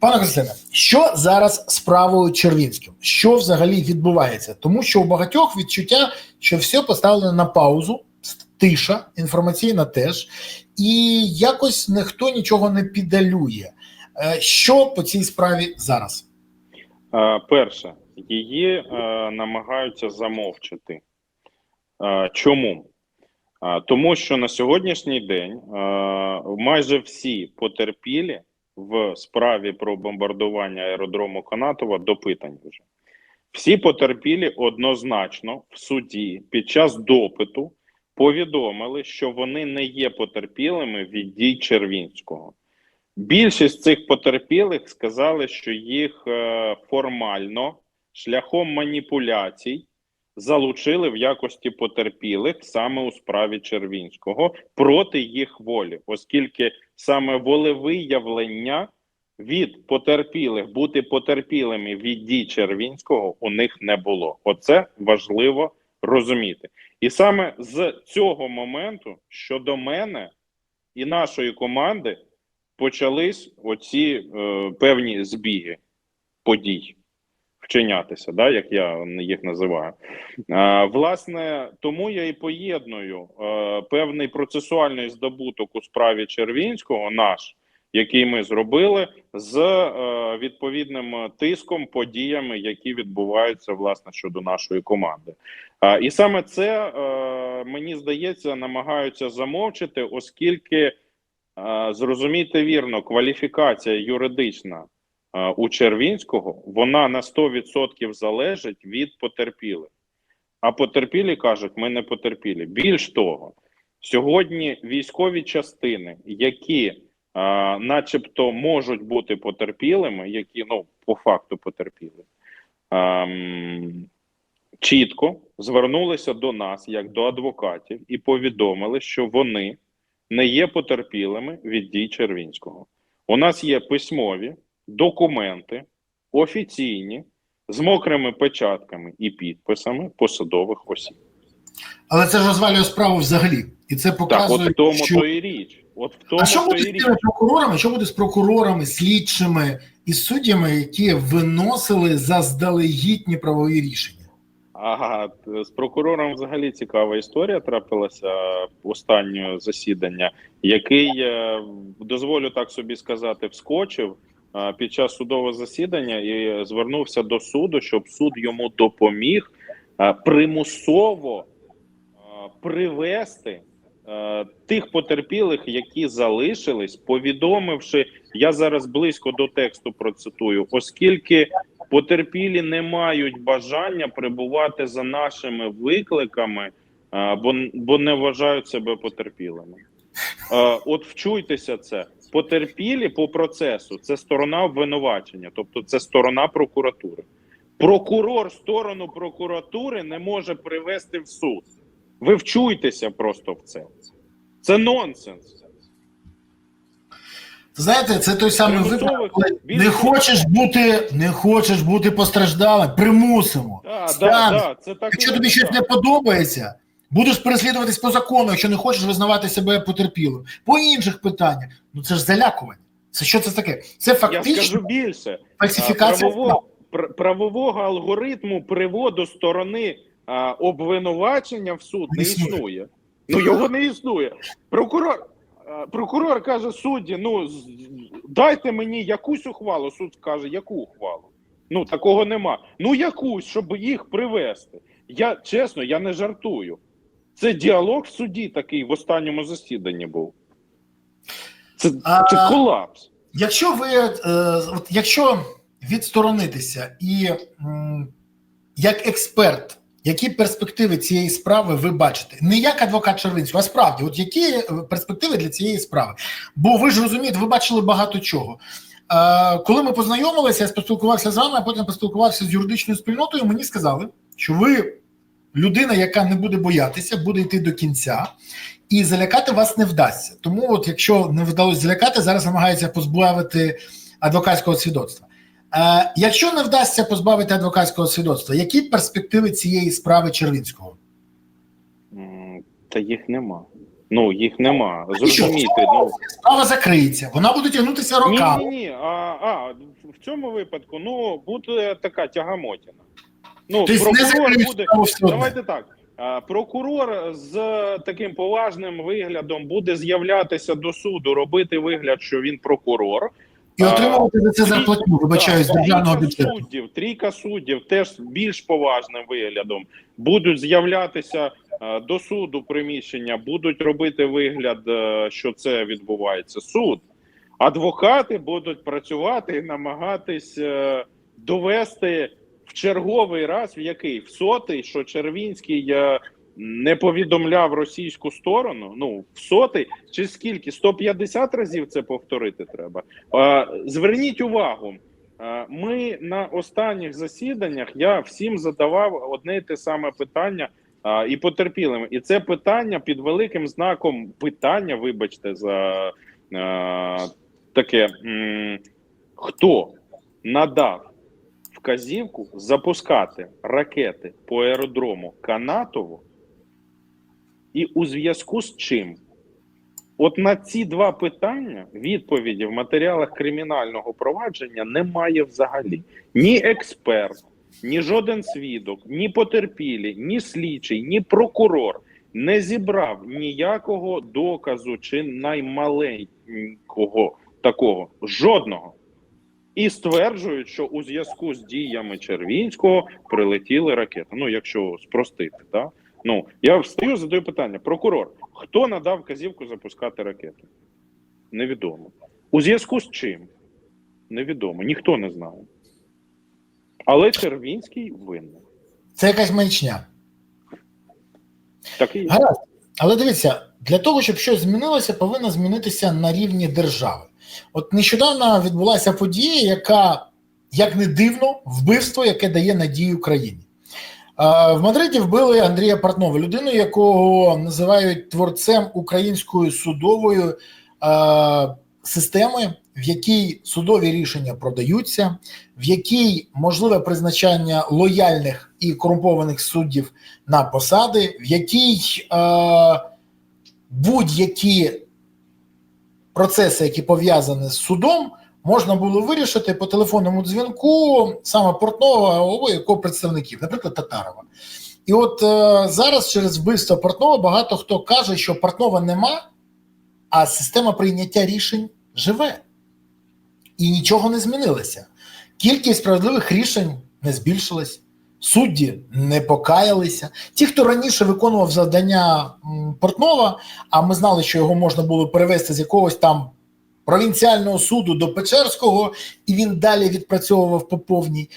Пане Костяне, що зараз справою Червінським? Що взагалі відбувається? Тому що у багатьох відчуття, що все поставлено на паузу, тиша, інформаційна теж, і якось ніхто нічого не підалює. Е, Що по цій справі зараз? Е, Перше, її е, намагаються замовчати. Е, Чому? Тому що на сьогоднішній день майже всі потерпілі в справі про бомбардування аеродрому Канатова допитані вже. Всі потерпілі однозначно в суді під час допиту повідомили, що вони не є потерпілими від дій Червінського. Більшість цих потерпілих сказали, що їх е, формально шляхом маніпуляцій залучили в якості потерпілих саме у справі Червінського проти їх волі, оскільки саме волевиявлення від потерпілих бути потерпілими від дій Червінського у них не було. Оце важливо розуміти. І саме з цього моменту щодо мене і нашої команди почались оці е, певні збіги подій вчинятися, да, як я їх називаю. Е, власне, тому я і поєдную е, певний процесуальний здобуток у справі Червінського, наш, який ми зробили, з е, відповідним тиском, подіями, які відбуваються власне щодо нашої команди. Е, і саме це е, мені здається намагаються замовчити, оскільки. Зрозумійте вірно, кваліфікація юридична у Червінського вона на 100% залежить від потерпілих. А потерпілі кажуть, ми не потерпілі. Більш того, сьогодні військові частини, які, е, начебто, можуть бути потерпілими, які ну по факту потерпіли, ем, чітко звернулися до нас як до адвокатів і повідомили, що вони не є потерпілими від дій Червінського. У нас є письмові документи, офіційні, з мокрими печатками і підписами посадових осіб. Але це ж розвалює справу взагалі, і це Так, показує, от в тому що... то і річ. От в тому а що буде з тими прокурорами? Що буде з прокурорами, слідчими і суддями, які виносили заздалегідні правові рішення? Ага, з прокурором взагалі цікава історія трапилася останнього засідання, який е, дозволю так собі сказати, вскочив під час судового засідання і звернувся до суду, щоб суд йому допоміг примусово привести тих потерпілих, які залишились, повідомивши, я зараз близько до тексту процитую, оскільки потерпілі не мають бажання прибувати за нашими викликами, бо, бо не вважають себе потерпілими. От вчуйтеся це. Потерпілі по процесу це сторона обвинувачення, тобто це сторона прокуратури. Прокурор сторону прокуратури не може привести в суд. Ви вчуйтеся просто в це. Це нонсенс. Знаєте, це той самий випадок, не хочеш бути, не хочеш бути постраждалим, примусимо. Да, да, да, це так Якщо тобі щось не подобається, будеш переслідуватись по закону, якщо не хочеш визнавати себе потерпілим. По інших питаннях, ну це ж залякування. Це що це таке? Це Я фактично скажу більше. фальсифікація. Правового, правового алгоритму приводу сторони а, обвинувачення в суд Не не існує. існує. Ну його не існує. Прокурор, прокурор каже судді: ну дайте мені якусь ухвалу. Суд каже, яку ухвалу? Ну такого нема. Ну якусь, щоб їх привести. Я чесно, я не жартую. Це діалог в суді такий в останньому засіданні був. Це, А- це колапс. Якщо ви е, от якщо відсторонитися і як експерт, які перспективи цієї справи ви бачите? Не як адвокат Червинського, а справді, от які е, перспективи для цієї справи? Бо ви ж розумієте, ви бачили багато чого. Е, коли ми познайомилися, я поспілкувався з вами, а потім поспілкувався з юридичною спільнотою. Мені сказали, що ви людина, яка не буде боятися, буде йти до кінця, і залякати вас не вдасться. Тому, от якщо не вдалося залякати, зараз намагаються позбавити адвокатського свідоцтва. Е, якщо не вдасться позбавити адвокатського свідоцтва, які перспективи цієї справи Червінського? Та їх нема. Ну їх нема. Зрозумійте, ну Справа закриється, вона буде тягнутися ні, роками. ні, ні. А, а в цьому випадку ну буде така тягамотіна. Ну Тобто прокурор буде. Давайте так. Прокурор з таким поважним виглядом буде з'являтися до суду, робити вигляд, що він прокурор. І отримувати за це зарплатню, вибачаю, з державного бюджету. суддів, трійка суддів теж з більш поважним виглядом будуть з'являтися до суду приміщення, будуть робити вигляд, е, що це відбувається. Суд. Адвокати будуть працювати і намагатись е, довести в черговий раз, в який в сотий, що Червінський е, не повідомляв російську сторону. Ну в сотий чи скільки? 150 разів це повторити треба. Е, Зверніть увагу. е, Ми на останніх засіданнях я всім задавав одне й те саме питання е, і потерпілим. І це питання під великим знаком питання, вибачте, за е, таке: м, хто надав вказівку запускати ракети по аеродрому Канатово, і у зв'язку з чим? От на ці два питання відповіді в матеріалах кримінального провадження немає взагалі. Ні експерт, ні жоден свідок, ні потерпілі, ні слідчий, ні прокурор не зібрав ніякого доказу чи наймаленького такого. Жодного. І стверджують, що у зв'язку з діями Червінського прилетіли ракети. Ну, якщо спростити, так? Ну, я встаю, задаю питання: прокурор, хто надав вказівку запускати ракети? Невідомо. У зв'язку з чим? Невідомо. Ніхто не знає. Але Червінський винний. Це якась маячня. Так і є. Гаразд. Але дивіться, для того, щоб щось змінилося, повинно змінитися на рівні держави. От нещодавно відбулася подія, яка, як не дивно, вбивство, яке дає надію Україні. В Мадриді вбили Андрія Портнова, людину, якого називають творцем української судової системи, в якій судові рішення продаються, в якій можливе призначання лояльних і корумпованих суддів на посади, в якій будь-які процеси, які пов'язані з судом, можна було вирішити по телефонному дзвінку саме Портнова або якого представників, наприклад, Татарова. І от е, зараз через вбивство Портнова багато хто каже, що Портнова нема, а система прийняття рішень живе. І нічого не змінилося. Кількість справедливих рішень не збільшилась, судді не покаялися. Ті, хто раніше виконував завдання Портнова, а ми знали, що його можна було перевести з якогось там провінціального суду до Печерського, і він далі відпрацьовував по повній.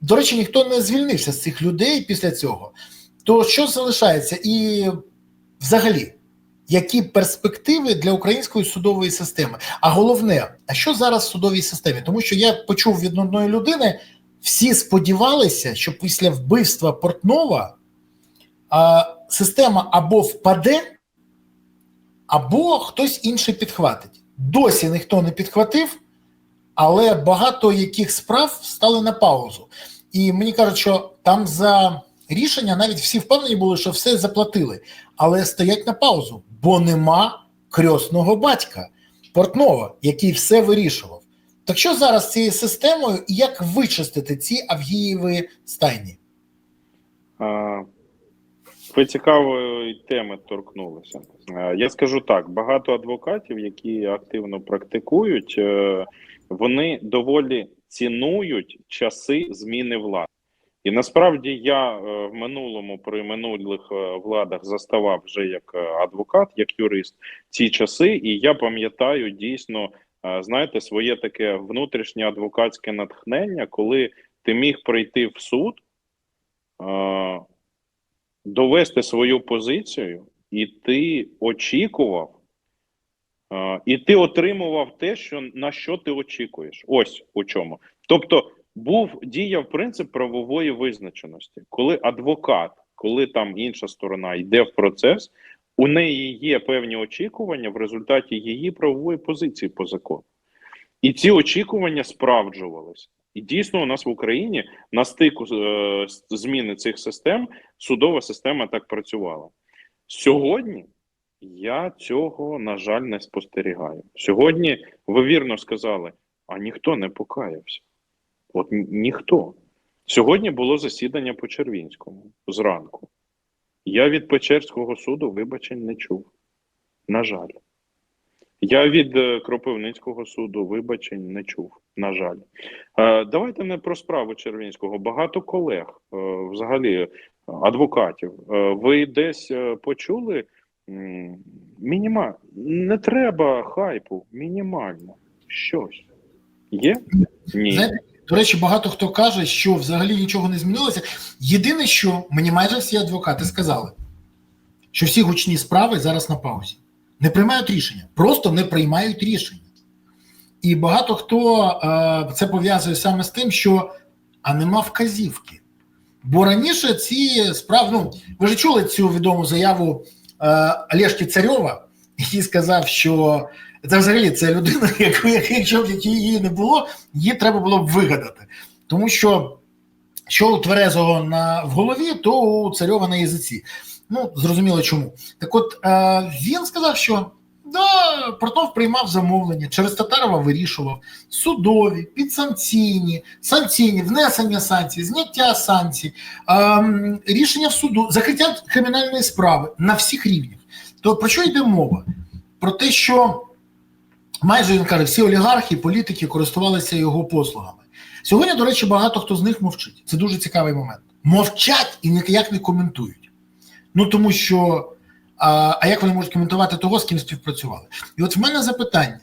До речі, ніхто не звільнився з цих людей після цього. То що залишається? І взагалі, які перспективи для української судової системи? А головне, а що зараз в судовій системі? Тому що я почув від одної людини, всі сподівалися, що після вбивства Портнова а, система або впаде, або хтось інший підхватить. Досі ніхто не підхватив, але багато яких справ стали на паузу. І мені кажуть, що там за рішення навіть всі впевнені були, що все заплатили, але стоять на паузу, бо нема крьосного батька Портнова, який все вирішував. Так що зараз цією системою і як вичистити ці Авгієві стайні? А, Ви цікавої теми торкнулися. Я скажу так: багато адвокатів, які активно практикують, е, вони доволі цінують часи зміни влади. І насправді я е, в минулому при минулих е, владах заставав вже як адвокат, як юрист ці часи, і я пам'ятаю дійсно, знаєте, своє таке внутрішнє адвокатське натхнення, коли ти міг прийти в суд. довести свою позицію, і ти очікував, і ти отримував те, що на що ти очікуєш. Ось у чому. Тобто, був діяв принцип правової визначеності, коли адвокат, коли там інша сторона йде в процес, у неї є певні очікування в результаті її правової позиції по закону. І ці очікування справджувалися. І дійсно, у нас в Україні на стику е, зміни цих систем судова система так працювала. Сьогодні Я цього, на жаль, не спостерігаю. Сьогодні ви вірно сказали, а ніхто не покаявся. От ні- ніхто. Сьогодні було засідання по Червінському зранку. Я від Печерського суду вибачень не чув. На жаль. Я від е, Кропивницького суду вибачень не чув. На жаль. Е, давайте не про справу Червінського. Багато колег, е, взагалі, адвокатів. Ви десь почули м, мініма... Не треба хайпу, мінімально. Щось. Є? Ні. До речі, багато хто каже, що взагалі нічого не змінилося. Єдине, що мені майже всі адвокати сказали, що всі гучні справи зараз на паузі. Не приймають рішення, просто не приймають рішення. І багато хто е, це пов'язує саме з тим, що а нема вказівки. Бо раніше ці справи, ну ви ж чули цю відому заяву е, Олешки Царьова, який сказав, що це взагалі це людина, яку, якщо б її не було, її треба було б вигадати. Тому що що у Тверезого на, в голові, то у Царьова на язиці. Ну, зрозуміло чому. Так от е, він сказав, що да, Портнов приймав замовлення, через Татарова вирішував судові, підсанкційні, санкційні, внесення санкцій, зняття санкцій, е, рішення в суду, закриття кримінальної справи на всіх рівнях. То про що йде мова? Про те, що майже він каже, всі олігархи, політики користувалися його послугами. Сьогодні, до речі, багато хто з них мовчить. Це дуже цікавий момент. Мовчать і ніяк не коментують. Ну тому що а, а як вони можуть коментувати того, з ким співпрацювали? І от в мене запитання: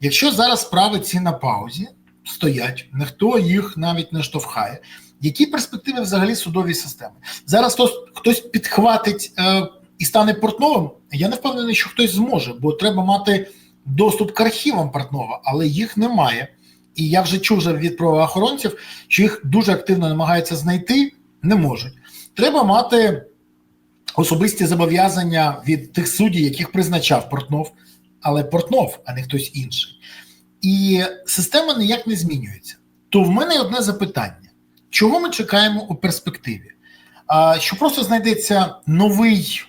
якщо зараз справи ці на паузі стоять, ніхто їх навіть не штовхає, які перспективи взагалі судової системи? Зараз хтось, хтось підхватить е, і стане портновим. Я не впевнений, що хтось зможе, бо треба мати доступ к архівам Портнова, але їх немає. І я вже чув від правоохоронців, що їх дуже активно намагаються знайти, не можуть. Треба мати особисті зобов'язання від тих суддів, яких призначав Портнов, але Портнов, а не хтось інший. І система ніяк не змінюється. То в мене одне запитання: чого ми чекаємо у перспективі? А, Що просто знайдеться новий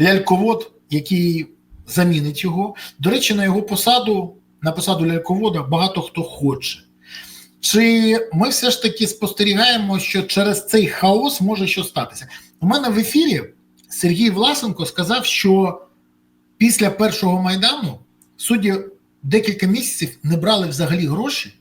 ляльковод, який замінить його. До речі, на його посаду, на посаду ляльковода, багато хто хоче. Чи ми все ж таки спостерігаємо, що через цей хаос може що статися? У мене в ефірі Сергій Власенко сказав, що після першого майдану судді декілька місяців не брали взагалі гроші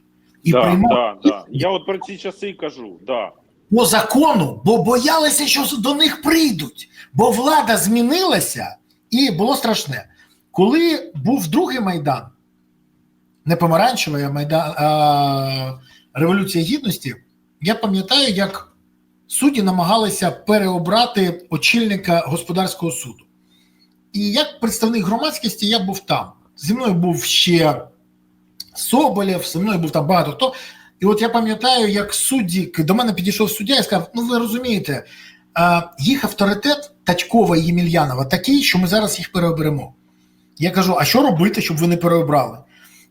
і да, приймали да, да. Я от про ці часи кажу. Да. по закону, бо боялися, що до них прийдуть. Бо влада змінилася, і було страшне. Коли був другий майдан, не помаранчевий, а майдан а, Революція Гідності, я пам'ятаю, як судді намагалися переобрати очільника господарського суду. І як представник громадськості я був там. Зі мною був ще Соболєв, зі мною був там багато хто. І от я пам'ятаю, як судді до мене підійшов суддя і сказав: ну ви розумієте, їх авторитет Татькова і Ємельянова такий, що ми зараз їх переоберемо. Я кажу: а що робити, щоб ви не переобрали?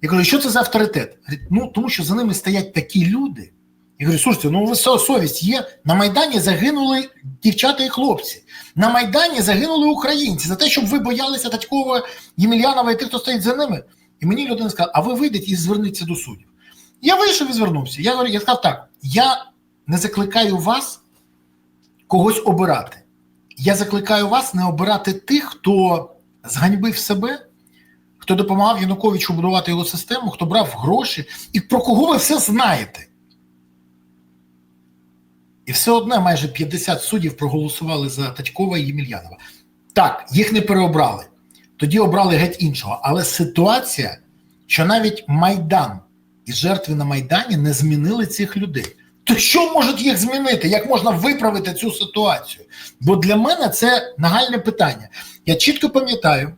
Я кажу, що це за авторитет? Ну тому що за ними стоять такі люди. Я говорю, слушайте, ну у совість є. На Майдані загинули дівчата і хлопці. На Майдані загинули українці за те, щоб ви боялися Татькова, Ємельянова і тих, хто стоїть за ними. І мені людина сказала, а ви вийдете і зверніться до суддів. Я вийшов і звернувся. Я говорю, я сказав так: я не закликаю вас когось обирати. Я закликаю вас не обирати тих, хто зганьбив себе, хто допомагав Януковичу будувати його систему, хто брав гроші, і про кого ви все знаєте. І все одне майже 50 суддів проголосували за Татькова і Ємельянова. Так, їх не переобрали. Тоді обрали геть іншого. Але ситуація, що навіть Майдан і жертви на Майдані не змінили цих людей. То що можуть їх змінити? Як можна виправити цю ситуацію? Бо для мене це нагальне питання. Я чітко пам'ятаю,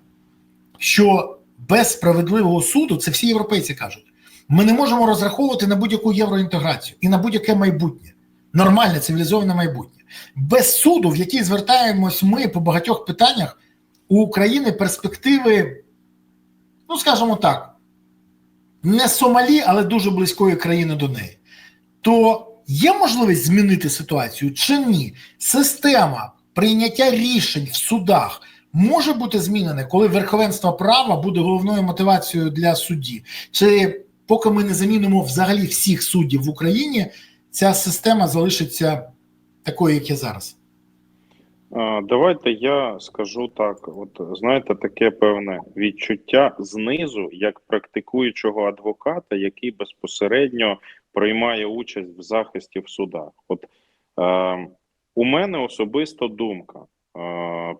що без справедливого суду це всі європейці кажуть. Ми не можемо розраховувати на будь-яку євроінтеграцію і на будь-яке майбутнє, нормальне цивілізоване майбутнє. Без суду, в який звертаємось ми по багатьох питаннях, у України перспективи, ну скажімо так, не Сомалі, але дуже близької країни до неї. То є можливість змінити ситуацію чи ні? Система прийняття рішень в судах може бути змінене, коли верховенство права буде головною мотивацією для судді? Чи поки ми не замінимо взагалі всіх суддів в Україні, ця система залишиться такою, як є зараз? Давайте я скажу так: от знаєте, таке певне відчуття знизу, як практикуючого адвоката, який безпосередньо приймає участь в захисті в судах. От е, у мене особисто думка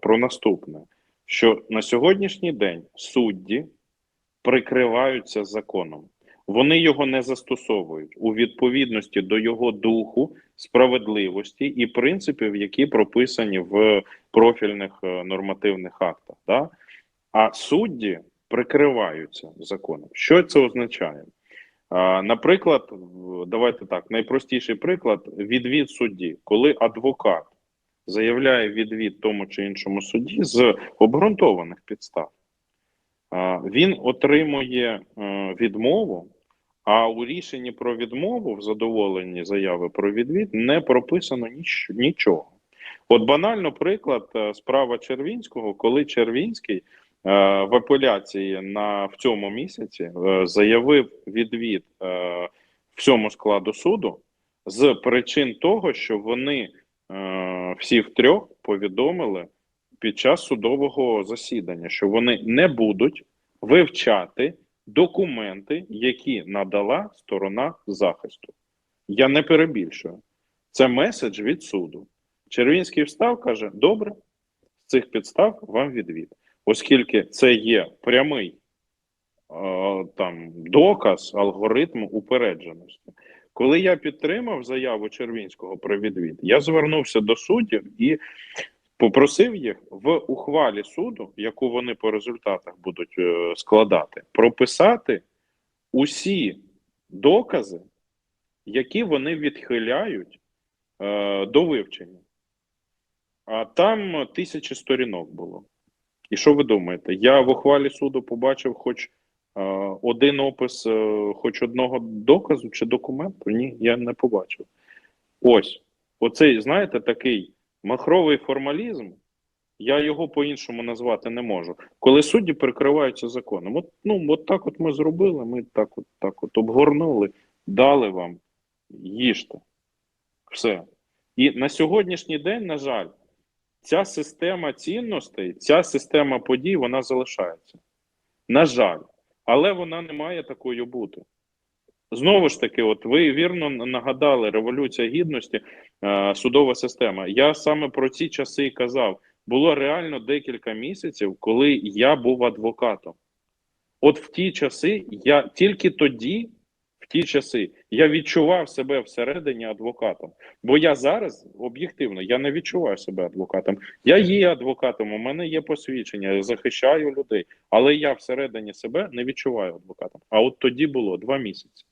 про наступне: що на сьогоднішній день судді прикриваються законом. Вони його не застосовують у відповідності до його духу, справедливості і принципів, які прописані в профільних е, нормативних актах. Да? А судді прикриваються законом. Що це означає? Наприклад, давайте так, найпростіший приклад відвід судді, коли адвокат заявляє відвід тому чи іншому судді з обґрунтованих підстав. Він отримує е, відмову, а у рішенні про відмову в задоволенні заяви про відвід не прописано ніч- нічого. От банально приклад е, справа Червінського, коли Червінський е, в апеляції на в цьому місяці заявив відвід всьому складу суду з причин того, що вони всі втрьох повідомили під час судового засідання, що вони не будуть вивчати документи, які надала сторона захисту. Я не перебільшую. Це меседж від суду. Червінський встав, каже: добре, з цих підстав вам відвід, оскільки це є прямий е, там доказ алгоритму упередженості. Коли я підтримав заяву Червінського про відвід, я звернувся до суддів і попросив їх в ухвалі суду, яку вони по результатах будуть е, складати, прописати усі докази, які вони відхиляють е, до вивчення. А там тисячі сторінок було. І що ви думаєте? Я в ухвалі суду побачив хоч один опис, е, хоч одного доказу чи документу? Ні, я не побачив. Ось, оцей, знаєте, такий махровий формалізм, я його по-іншому назвати не можу. Коли судді прикриваються законом, от, ну, от так от ми зробили, ми так от, так от обгорнули, дали вам, їжте. Все. І на сьогоднішній день, на жаль, ця система цінностей, ця система подій, вона залишається. На жаль, але вона не має такою бути. Знову ж таки, от ви вірно нагадали Революція Гідності, е, судова система. Я саме про ці часи і казав. Було реально декілька місяців, коли я був адвокатом. От в ті часи, я тільки тоді, ті часи, я відчував себе всередині адвокатом. Бо я зараз об'єктивно я не відчуваю себе адвокатом. Я є адвокатом, у мене є посвідчення, я захищаю людей, але я всередині себе не відчуваю адвокатом. А от тоді було два місяці.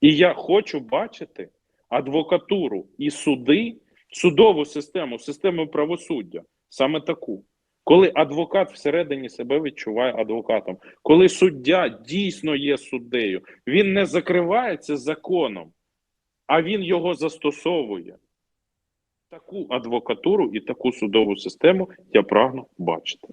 І я хочу бачити адвокатуру і суди, судову систему, систему правосуддя, саме таку. Коли адвокат всередині себе відчуває адвокатом, коли суддя дійсно є суддею, він не закривається законом, а він його застосовує. Таку адвокатуру і таку судову систему я прагну бачити.